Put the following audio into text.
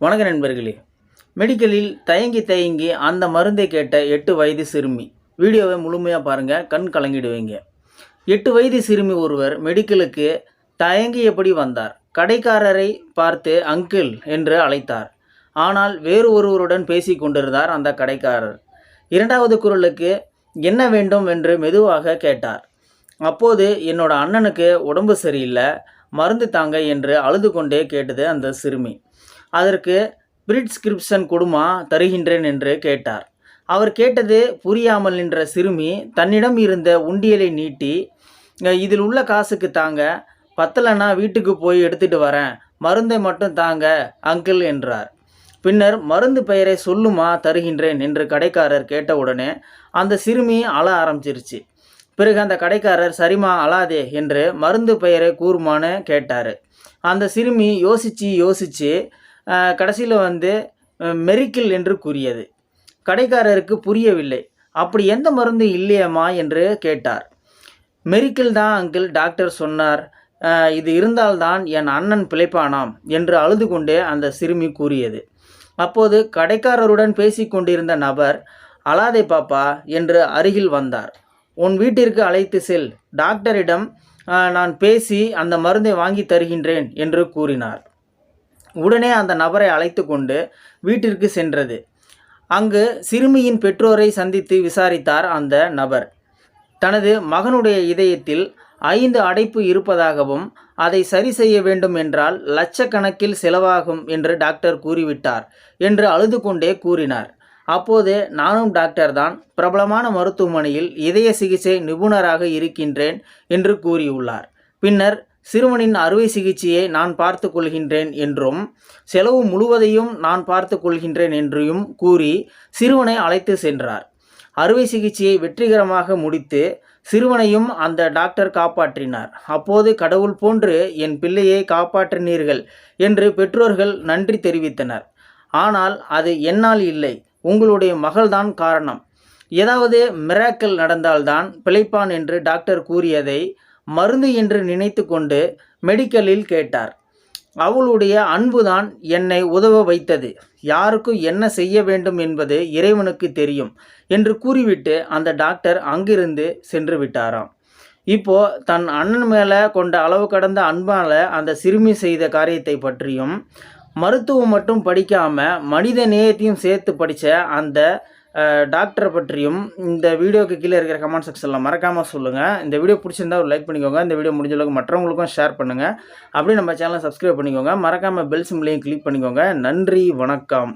வணக்க நண்பர்களே. மெடிக்கலில் தயங்கி தயங்கி அந்த மருந்தை கேட்ட எட்டு வயது சிறுமி. வீடியோவை முழுமையாக பாருங்கள் கண் கலங்கிடுவீங்க. எட்டு வயது சிறுமி ஒருவர் மெடிக்கலுக்கு தயங்கியபடி வந்தார்? கடைக்காரரை பார்த்து அங்கிள் என்று அழைத்தார். ஆனால் வேறு ஒருவருடன் பேசி கொண்டிருந்தார் அந்த கடைக்காரர். இரண்டாவது குரலுக்கு என்ன வேண்டும் என்று மெதுவாக கேட்டார். அப்போது என்னோட அண்ணனுக்கு உடம்பு சரியில்லை மருந்து தாங்க என்று அழுது கொண்டே கேட்டது அந்த சிறுமி. அதற்கு பிரிட்ஸ்கிரிப்ஷன் கொடுமா தருகின்றேன் என்று கேட்டார். அவர் கேட்டது புரியாமல் நின்ற சிறுமி தன்னிடம் இருந்த உண்டியலை நீட்டி இதில் உள்ள காசுக்கு தாங்க பத்தலைன்னா வீட்டுக்கு போய் எடுத்துட்டு வரேன் மருந்தை மட்டும் தாங்க அங்கிள் என்றார். பின்னர் மருந்து பெயரை சொல்லுமா தருகின்றேன் என்று கடைக்காரர் கேட்டவுடனே அந்த சிறுமி அழ ஆரம்பிச்சிருச்சு. பிறகு அந்த கடைக்காரர் சரிமா அழாதே என்று மருந்து பெயரை கூறுமான்னு கேட்டார். அந்த சிறுமி யோசித்து யோசித்து கடைசியில் வந்து மெரிக்கில் என்று கூறியது. கடைக்காரருக்கு புரியவில்லை. அப்படி எந்த மருந்து இல்லையம்மா என்று கேட்டார். மெரிக்கில் தான் அங்கிள் டாக்டர் சொன்னார் இது இருந்தால்தான் என் அண்ணன் பிழைப்பானாம் என்று அழுது கொண்டே அந்த சிறுமி கூறியது. அப்போது கடைக்காரருடன் பேசிக் கொண்டிருந்த நபர் அழாதே பாப்பா என்று அருகில் வந்தார். உன் வீட்டிற்கு அழைத்து செல். டாக்டரிடம் நான் பேசி அந்த மருந்தை வாங்கி தருகின்றேன் என்று கூறினார். உடனே அந்த நபரை அழைத்து கொண்டு வீட்டிற்கு சென்றது. அங்கு சிறுமியின் பெற்றோரை சந்தித்து விசாரித்தார் அந்த நபர். தனது மகனுடைய இதயத்தில் ஐந்து அடைப்பு இருப்பதாகவும் அதை சரி செய்ய வேண்டும் என்றால் லட்சக்கணக்கில் செலவாகும் என்று டாக்டர் கூறிவிட்டார் என்று அழுது கொண்டே கூறினார். அப்போது நானும் டாக்டர் தான் பிரபலமான மருத்துவமனையில் இதய சிகிச்சை நிபுணராக இருக்கின்றேன் என்று கூறியுள்ளார். பின்னர் சிறுவனின் அறுவை சிகிச்சையை நான் பார்த்து கொள்கின்றேன் என்றும் செலவு முழுவதையும் நான் பார்த்து கொள்கின்றேன் என்றும் கூறி சிறுவனை அழைத்து சென்றார். அறுவை சிகிச்சையை வெற்றிகரமாக முடித்து சிறுவனையும் அந்த டாக்டர் காப்பாற்றினார். அப்போது கடவுள் போன்று என் பிள்ளையை காப்பாற்றினீர்கள் என்று பெற்றோர்கள் நன்றி தெரிவித்தனர். ஆனால் அது என்னால் இல்லை. உங்களுடைய மகள்தான் காரணம். ஏதாவது மிராக்கல் நடந்தால்தான் பிழைப்பான் என்று டாக்டர் கூறியதை மருந்து என்று நினைத்து கொண்டு மெடிக்கலில் கேட்டார். அவளுடைய அன்புதான் என்னை உதவ வைத்தது. யாருக்கும் என்ன செய்ய வேண்டும் என்பது இறைவனுக்கு தெரியும் என்று கூறிவிட்டு அந்த டாக்டர் அங்கிருந்து சென்று விட்டாராம். இப்போ தன் அண்ணன் மேலே கொண்ட அளவு கடந்த அன்பால் அந்த சிறுமி செய்த காரியத்தை பற்றியும் மருத்துவம் மட்டும் படிக்காமல் மனித நேயத்தையும் சேர்த்து படித்த அந்த டாக்டரை பற்றியும் இந்த வீடியோக்கு கீழே இருக்கிற கமெண்ட் செக்ஷனில் மறக்காமல் சொல்லுங்கள் இந்த வீடியோ பிடிச்சிருந்தா ஒரு லைக் பண்ணிக்கோங்க. இந்த வீடியோ முடிஞ்ச அளவுக்கு மற்றவங்களுக்கும் ஷேர் பண்ணுங்கள் அப்படியே நம்ம சேனலை சப்ஸ்கிரைப் பண்ணிக்கோங்க. மறக்காமல் பெல் சிம்லையும் கிளிக் பண்ணிக்கோங்க. நன்றி வணக்கம்.